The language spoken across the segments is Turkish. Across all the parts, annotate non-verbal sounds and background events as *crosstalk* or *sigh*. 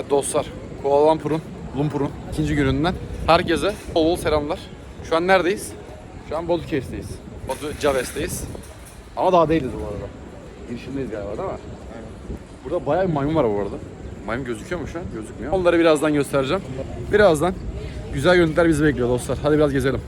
Evet dostlar, Kuala Lumpur'un, Lumpur'un ikinci gününden herkese bol bol selamlar. Şu an neredeyiz? Şu an Batu Cave'deyiz. Batu Javes'teyiz. Ama daha değiliz bu arada. Girişindeyiz galiba değil mi? Burada bayağı bir maymun var bu arada. Maymun gözüküyor mu şu an? Gözükmüyor. Onları birazdan göstereceğim. Birazdan güzel görüntüler bizi bekliyor dostlar. Hadi biraz gezelim.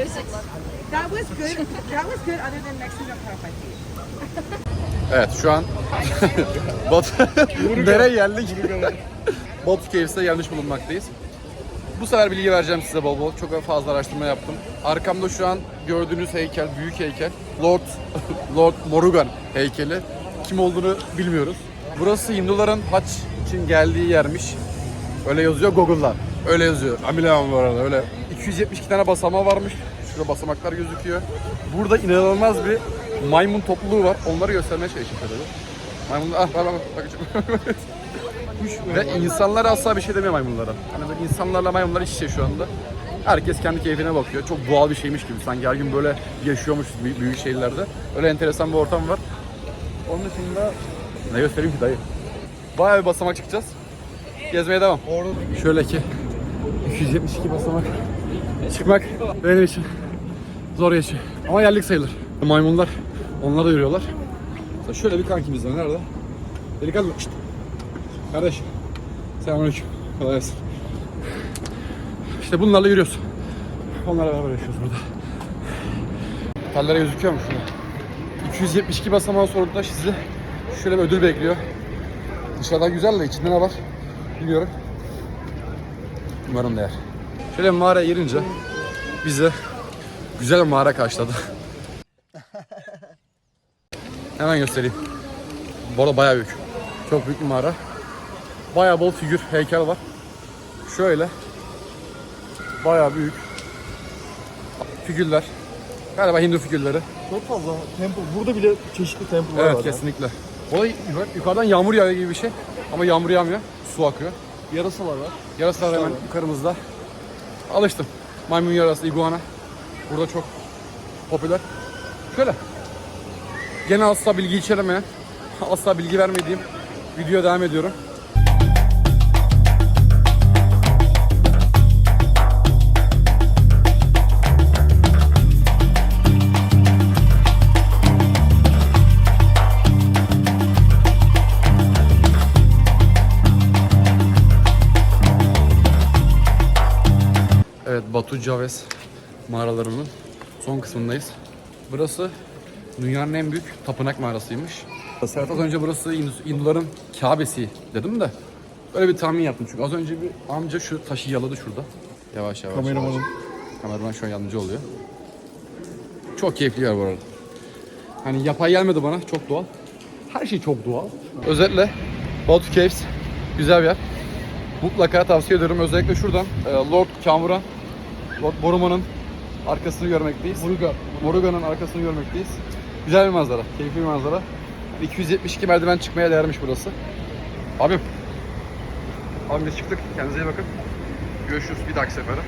That was good. That was good. Other than Mexican. Evet şu an *laughs* Batu nereye geldik? *laughs* Batu Caves'e gelmiş bulunmaktayız. Bu sefer bilgi vereceğim size bol bol. Çok fazla araştırma yaptım. Arkamda şu an gördüğünüz heykel, büyük heykel. Lord *laughs* Lord Morugan heykeli. Kim olduğunu bilmiyoruz. Burası Hinduların haç için geldiği yermiş. Öyle yazıyor Google'da. Öyle yazıyor. Amilam bu arada öyle. 272 tane basamağı varmış. Şurada basamaklar gözüküyor. Burada inanılmaz bir maymun topluluğu var. Onları göstermeye çalışacağım tabii. Maymunlar, ah bak bak bak. Ve insanlar asla bir şey demiyor maymunlara. Hani böyle insanlarla maymunlar iç içe şu anda. Herkes kendi keyfine bakıyor. Çok doğal bir şeymiş gibi. Sanki her gün böyle yaşıyormuş büyük, büyük şehirlerde. Öyle enteresan bir ortam var. Onun dışında ne göstereyim ki dayı? Bayağı bir basamak çıkacağız. Gezmeye devam. Şöyle ki 272 basamak çıkmak benim için zor geçiyor. Ama yerlik sayılır. Maymunlar onlar da yürüyorlar. Mesela şöyle bir kankimiz var. Nerede? Delikanlı. Şşt. Kardeş. Selamünaleyküm. Kolay gelsin. İşte bunlarla yürüyoruz. Onlarla beraber yaşıyoruz burada. Tellere gözüküyor mu şurada? 272 basamağı sonra da sizi şöyle bir ödül bekliyor. Dışarıdan güzel de içinde ne var bilmiyorum. Umarım değer. Şöyle mağaraya girince bize güzel bir mağara karşıladı. Hemen göstereyim. Bu arada bayağı büyük. Çok büyük bir mağara. Bayağı bol figür, heykel var. Şöyle. Bayağı büyük. Figürler. Galiba Hindu figürleri. Çok fazla temple. Burada bile çeşitli temple'lar Evet var. ya. kesinlikle. Olay yukarıdan yağmur yağıyor gibi bir şey. Ama yağmur yağmıyor. Su akıyor. Yarasalar var. Yarasalar hemen yukarımızda. Alıştım. Maymun yarası, iguana. Burada çok popüler. Şöyle. Gene asla bilgi içeremeyen, asla bilgi vermediğim videoya devam ediyorum. Evet Batu Caves mağaralarının son kısmındayız. Burası dünyanın en büyük tapınak mağarasıymış. Serhat az önce burası Hindu- Hinduların Kabe'si dedim de böyle bir tahmin yaptım çünkü az önce bir amca şu taşı yaladı şurada. Yavaş yavaş. Kameramanım. Kameraman şu an yardımcı oluyor. Çok keyifli yer bu arada. Hani yapay gelmedi bana çok doğal. Her şey çok doğal. Özellikle Batu Caves güzel bir yer. Mutlaka tavsiye ediyorum. Özellikle şuradan e, Lord Kamuran, Lord Boruman'ın arkasını görmekteyiz. Muruga. Moruga'nın arkasını görmekteyiz. Güzel bir manzara, keyifli bir manzara. Yani 272 merdiven çıkmaya değermiş burası. Abim. Abim biz çıktık. Kendinize iyi bakın. Görüşürüz bir dahaki sefere.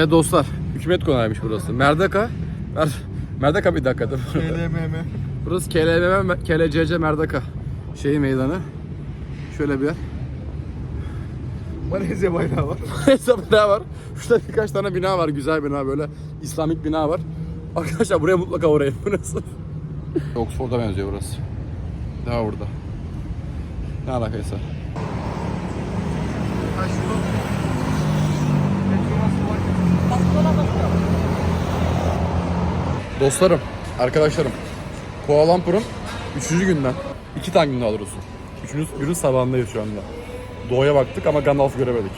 Evet dostlar, hükümet konağıymış burası. Merdeka, Mer Merdeka bir dakika? KLMM. Burası KLMM, KLCC Merdeka şeyi meydanı. Şöyle bir yer. Malezya bayrağı var. *laughs* Neyse bina var. Şurada birkaç tane bina var. Güzel bina böyle. İslamik bina var. Arkadaşlar buraya mutlaka uğrayın. Burası. Oxford'a benziyor burası. Daha burada. Ne alakaysa. Dostlarım, arkadaşlarım. Kuala Lumpur'un 3. günden, 2 tane gün daha doğrusu. 3. günün sabahındayız şu anda. Doğuya baktık ama Gandalf göremedik.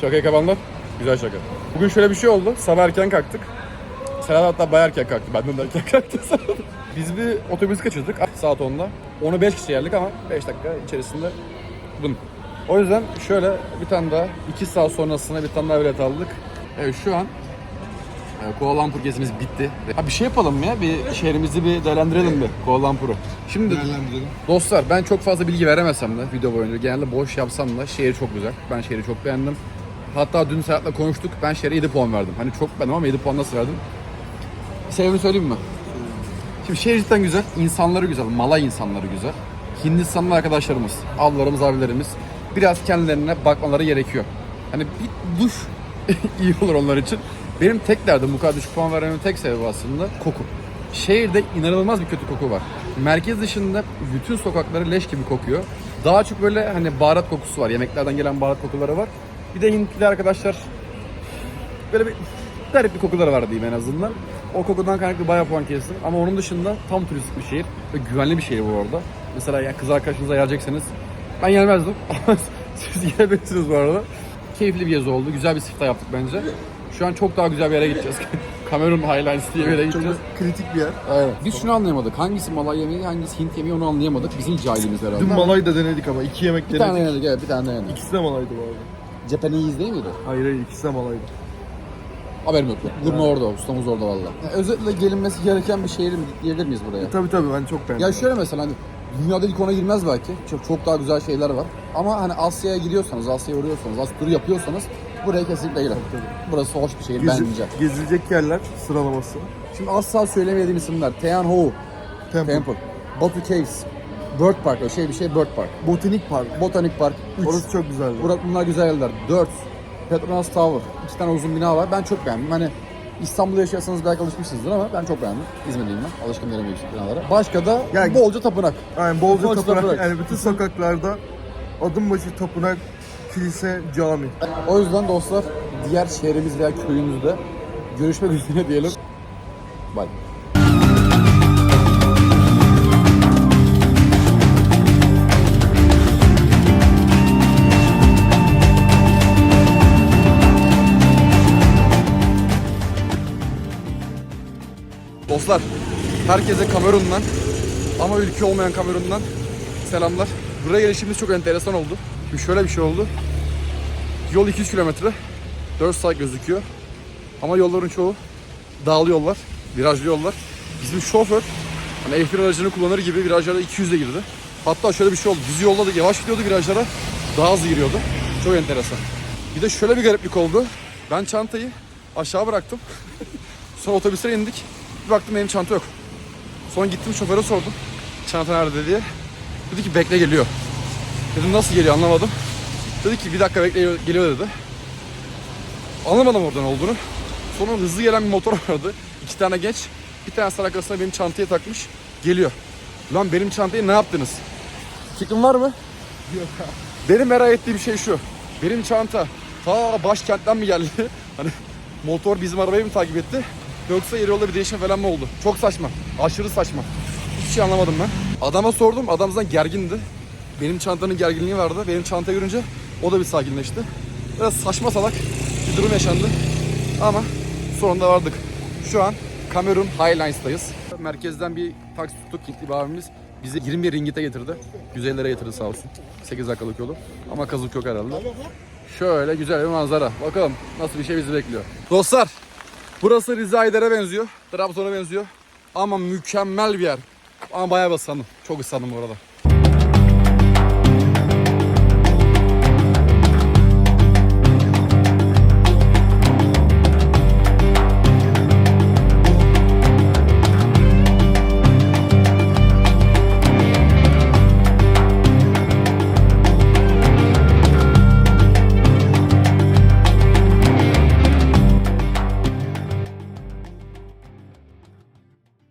Şakayı kapanlar. Güzel şaka. Bugün şöyle bir şey oldu. Sabah erken kalktık. Serhat hatta bayağı erken kalktı. Benden de erken kalktı. *laughs* Biz bir otobüs kaçırdık saat 10'da. Onu 5 kişi geldik ama 5 dakika içerisinde bun. O yüzden şöyle bir tane daha 2 saat sonrasında bir tane daha bilet aldık. Evet şu an Kuala Lumpur gezimiz bitti. Ha bir şey yapalım ya. Bir şehrimizi bir değerlendirelim bir Kuala Lumpur'u. Şimdi dostlar ben çok fazla bilgi veremesem de video boyunca genelde boş yapsam da şehir çok güzel. Ben şehri çok beğendim. Hatta dün Serhat'la konuştuk. Ben şehre 7 puan verdim. Hani çok beğendim ama 7 puan nasıl verdim? Sebebini söyleyeyim mi? Şimdi şehir cidden güzel. İnsanları güzel. Malay insanları güzel. Hindistanlı arkadaşlarımız, ablalarımız, abilerimiz biraz kendilerine bakmaları gerekiyor. Hani bir duş *laughs* iyi olur onlar için. Benim tek derdim bu kadar düşük puan vermemin tek sebebi aslında koku. Şehirde inanılmaz bir kötü koku var. Merkez dışında bütün sokakları leş gibi kokuyor. Daha çok böyle hani baharat kokusu var. Yemeklerden gelen baharat kokuları var. Bir de Hintli arkadaşlar böyle bir garip bir kokuları var diyeyim en azından. O kokudan kaynaklı bayağı puan kestim. Ama onun dışında tam turistik bir şehir ve güvenli bir şehir bu arada. Mesela ya kız arkadaşınıza gelecekseniz ben gelmezdim *laughs* siz gelebilirsiniz bu arada. Keyifli bir gezi oldu. Güzel bir siftah yaptık bence. Şu an çok daha güzel bir yere gideceğiz. *laughs* Cameron Highlands diye bir yere Çok gideceğiz. kritik bir yer. Evet. Biz şunu anlayamadık. Hangisi Malay yemeği, hangisi Hint yemeği onu anlayamadık. Bizim cahilimiz herhalde. Dün Malay da denedik ama iki yemek Bir tane denedik. denedik evet bir tane denedik. İkisi de Malay'dı bu arada. Japanese değil miydi? Hayır hayır ikisi de Malay'dı. Haberim yok. Gurme orada, ustamız orada valla. özetle gelinmesi gereken bir şehir mi diyebilir miyiz buraya? Tabii tabii ben çok beğendim. Ya şöyle mesela hani dünyada ilk ona girmez belki. Çok çok daha güzel şeyler var. Ama hani Asya'ya giriyorsanız, Asya'ya uğruyorsanız, Asya turu yapıyorsanız buraya kesinlikle girin. Burası hoş bir şehir Gezi- bence. gezilecek yerler sıralaması. Şimdi asla söylemediğim isimler. Tianho Temple. Temple, Batu Caves, Bird Park, o şey bir şey Bird Park, Botanik Park. Botanik Park 3. Orası çok güzeldi. Burası bunlar güzel yerler. 4. Petronas Tower. İki tane uzun bina var. Ben çok beğendim. Hani İstanbul'da yaşıyorsanız belki alışmışsınızdır ama ben çok beğendim. İzmirliyim ben. Alışkın değilim yüksek binalara. Başka da Yani- bolca tapınak. Yani bolca Bolca tapınak. tapınak. Yani bütün sokaklarda adım başı tapınak, kilise, cami. O yüzden dostlar diğer şehrimiz veya köyümüzde görüşmek üzere diyelim. Bye. Dostlar, herkese Kamerun'dan ama ülke olmayan Kamerun'dan selamlar. Buraya gelişimiz çok enteresan oldu. Şimdi şöyle bir şey oldu. Yol 200 kilometre. 4 saat gözüküyor. Ama yolların çoğu dağlı yollar, virajlı yollar. Bizim şoför hani F1 aracını kullanır gibi virajlara 200 ile girdi. Hatta şöyle bir şey oldu. Düz yolda da yavaş gidiyordu virajlara. Daha hızlı giriyordu. Çok enteresan. Bir de şöyle bir gariplik oldu. Ben çantayı aşağı bıraktım. *laughs* Sonra otobüse indik. Bir baktım benim çanta yok. Sonra gittim şoföre sordum. Çanta nerede diye. Dedi ki bekle geliyor. Dedim nasıl geliyor anlamadım. Dedi ki bir dakika bekle geliyor dedi. Anlamadım oradan olduğunu. Sonra hızlı gelen bir motor *laughs* vardı. İki tane genç. Bir tanesi arkasına benim çantayı takmış. Geliyor. Lan benim çantayı ne yaptınız? Fikrin var mı? Yok Benim merak ettiğim şey şu. Benim çanta ta başkentten mi geldi? *laughs* hani motor bizim arabayı mı takip etti? Yoksa yarı yolda bir değişim falan mı oldu? Çok saçma. Aşırı saçma. Hiçbir şey anlamadım ben. Adama sordum. Adam zaten gergindi. Benim çantanın gerginliği vardı. Benim çantayı görünce o da bir sakinleşti. Biraz saçma salak bir durum yaşandı. Ama sonunda vardık. Şu an Cameron Highlines'tayız. Merkezden bir taksi tuttuk. Hintli abimiz bizi 20 ringite getirdi. 150 lira getirdi sağ olsun. 8 dakikalık yolu. Ama kazık yok herhalde. Şöyle güzel bir manzara. Bakalım nasıl bir şey bizi bekliyor. Dostlar burası Rize Ayder'e benziyor. Trabzon'a benziyor. Ama mükemmel bir yer. Ama bayağı bir. Çok ıslandım bu arada.